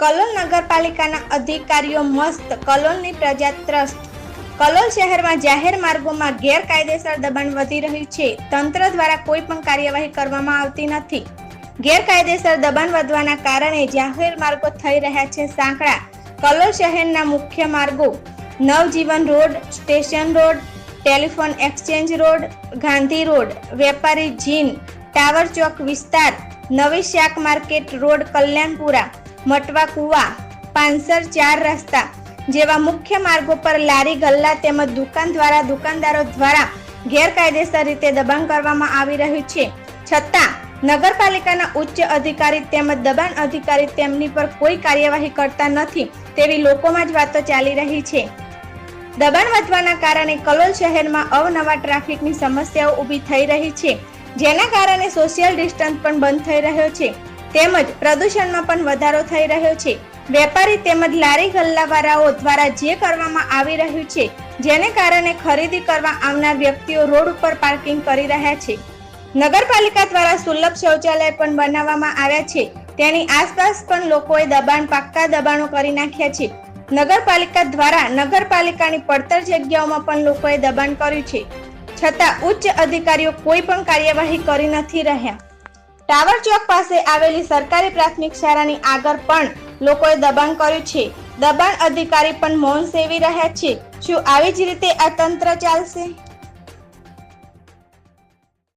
કલોલ નગરપાલિકાના અધિકારીઓ મસ્ત કલોલની પ્રજા ત્રસ્ત. કલોલ શહેરમાં જાહેર માર્ગોમાં ગેરકાયદેસર દબાણ વધી રહ્યું છે. તંત્ર દ્વારા કોઈ પણ કાર્યવાહી કરવામાં આવતી નથી. ગેરકાયદેસર દબાણ વધવાના કારણે જાહેર માર્ગો થઈ રહ્યા છે સાંકડા. કલોલ શહેરના મુખ્ય માર્ગો Navjivan road, station road, telephone exchange road, Gandhi road, વેપારી જીન, ટાવર ચોક વિસ્તાર, નવી શાક માર્કેટ રોડ, કલ્યાણપુરા મટવા કુવા પાંસર ચાર રસ્તા જેવા મુખ્ય માર્ગો પર લારી, ગલ્લા તેમજ દુકાન દ્વારા દુકાનદારો દ્વારા ગેરકાયદેસર રીતે દબાણ કરવામાં આવી રહ્યું છે. છતાં, નગરપાલિકાના ઉચ્ચ અધિકારી તેમજ દબાણ અધિકારી તેમની પર કોઈ કાર્યવાહી કરતા નથી તેવી લોકોમાં જ વાતો ચાલી રહી છે. દબાણ વધવાના કારણે કલોલ શહેરમાં અવનવા ટ્રાફિકની સમસ્યાઓ ઊભી થઈ રહી છે. જેના કારણે સોશિયલ ડિસ્ટન્સ પણ બંધ થઈ રહ્યો છે. તેમજ પ્રદૂષણમાં પણ વધારો થઈ રહ્યો છે. વેપારી તેમજ લારી ગલ્લાવાળાઓ દ્વારા જે કરવામાં આવી રહ્યું છે, જેને કારણે ખરીદી કરવા આવનાર વ્યક્તિઓ રોડ ઉપર પાર્કિંગ કરી રહ્યા છે. નગરપાલિકા દ્વારા સુલભ શૌચાલય પણ બનાવવામાં આવ્યા છે. તેની આસપાસ પણ લોકોએ દબાણ, પાક્કા દબાણો કરી નાખ્યા છે. નગરપાલિકા દ્વારા નગરપાલિકાની પડતર જગ્યાઓમાં પણ લોકોએ દબાણ કર્યું છે. છતાં ઉચ્ચ અધિકારીઓ કોઈ પણ કાર્યવાહી કરી નથી રહ્યા. ટાવર ચોક પાસે આવેલી સરકારી પ્રાથમિક શાળાની આગળ પણ લોકોએ દબાણ કર્યું છે. દબાણ અધિકારી પણ મૌન સેવી રહ્યા છે. શું આવી જ રીતે આ તંત્ર ચાલશે?